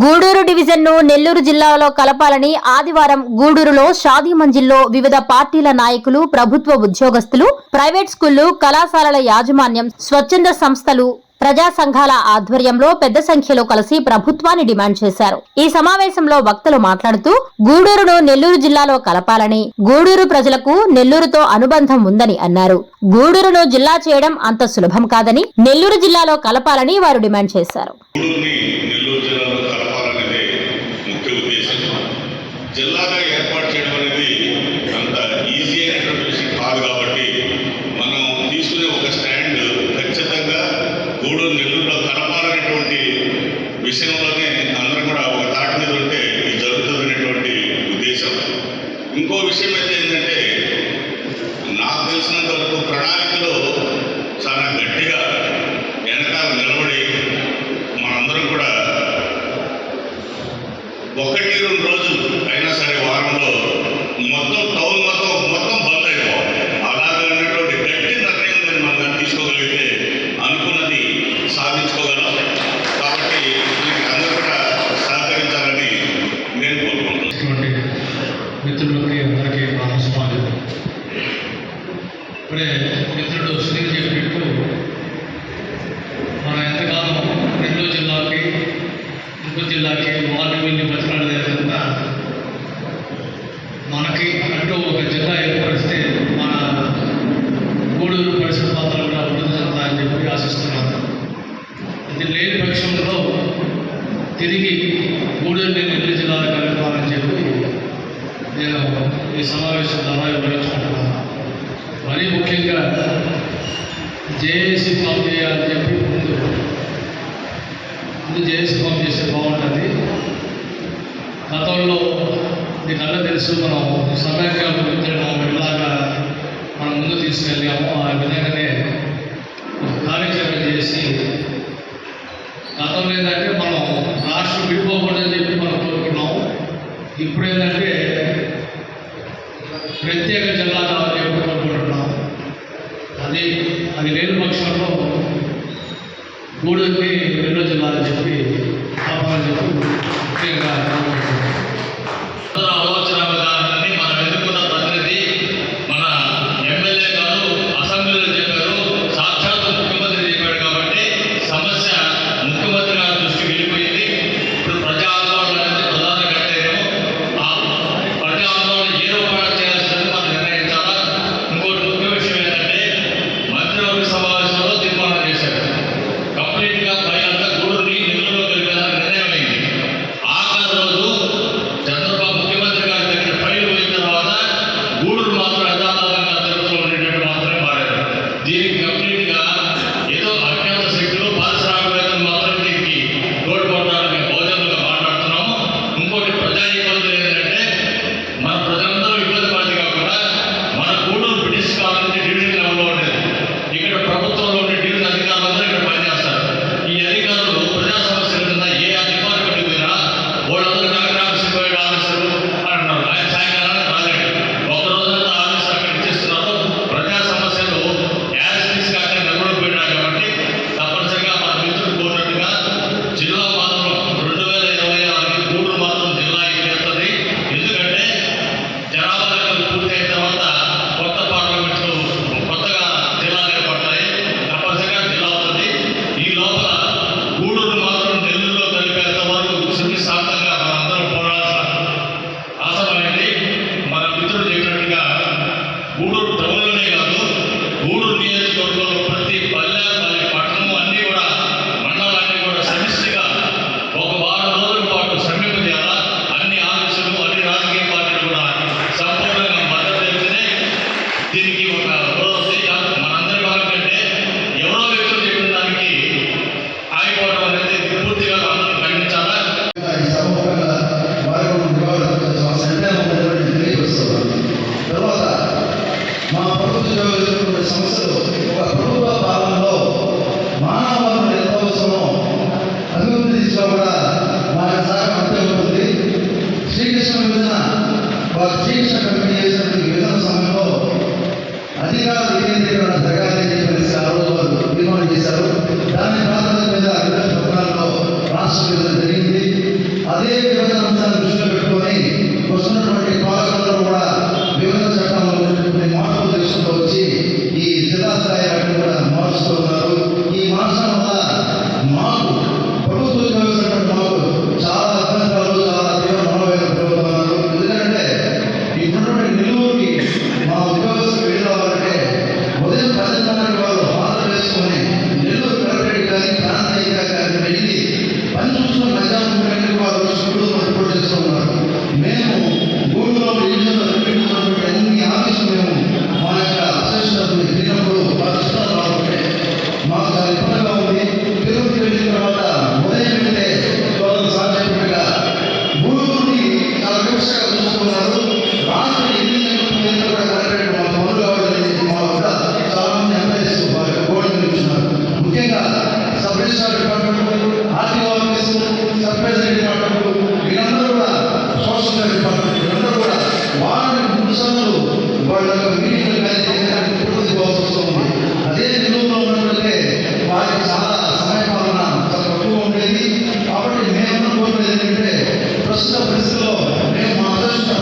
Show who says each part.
Speaker 1: గూడూరు డివిజన్ను నెల్లూరు జిల్లాలో కలపాలని ఆదివారం గూడూరులో షాదీ మంజిల్లో వివిధ పార్టీల నాయకులు ప్రభుత్వ ఉద్యోగస్తులు ప్రైవేట్ స్కూళ్ళు కళాశాలల యాజమాన్యం స్వచ్ఛంద సంస్థలు ప్రజా సంఘాల ఆధ్వర్యంలో పెద్ద సంఖ్యలో కలిసి ప్రభుత్వాన్ని డిమాండ్ చేశారు. ఈ సమావేశంలో వక్తలు మాట్లాడుతూ గూడూరును నెల్లూరు జిల్లాలో కలపాలని గూడూరు ప్రజలకు నెల్లూరుతో అనుబంధం ఉందని అన్నారు. గూడూరును జిల్లా చేయడం అంత సులభం కాదని నెల్లూరు జిల్లాలో కలపాలని వారు డిమాండ్ చేశారు.
Speaker 2: జిల్లాగా ఏర్పాటు చేయడం అనేది అంత ఈజీ అయినటువంటి విషయం కాదు కాబట్టి మనం తీసుకునే ఒక స్టాండ్ ఖచ్చితంగా గూడూరు నెల్లూరులో
Speaker 3: కనపాలనేటువంటి విషయంలో ఈ సమావేశం ద్వారా వివరించుకుంటున్నాను మరీ ముఖ్యంగా జేఏసీ ఫామ్ చేయాలని చెప్పి ముందు ముందు జేఏసీ ఫామ్ చేస్తే బాగుంటుంది. గతంలో మీకు అందరూ తెలుసు మనం సమాఖ్యలు ఎలాగా మూడోకి రెండో జిల్లా అని చెప్పి పాపాలని చెప్పి
Speaker 4: సమస్యలు ఒక
Speaker 5: ప్రభుత్వ పాలనలో మానవ వనరులు ఎంత అభివృద్ధి దిశలో కూడా వారి సహకారం శ్రీకృష్ణ విభజన వారు శ్రీకృష్ణ కమిటీ చేసినటువంటి సమయంలో అధికార వికేంద్రీకరణ జరగాలని చెప్పేసి దాని ప్రాధాన్యత మీద వివిధ పత్రాల్లో రాష్ట్ర జరిగింది.
Speaker 6: అదే విధంగా అంశాన్ని దృష్టిలో పెట్టుకొని వస్తున్నటువంటి పాలకులందరూ కూడా నేను కోరుకునేది ఏంటంటే ప్రస్తుత పరిస్థితుల్లో నేను మా అదృష్టం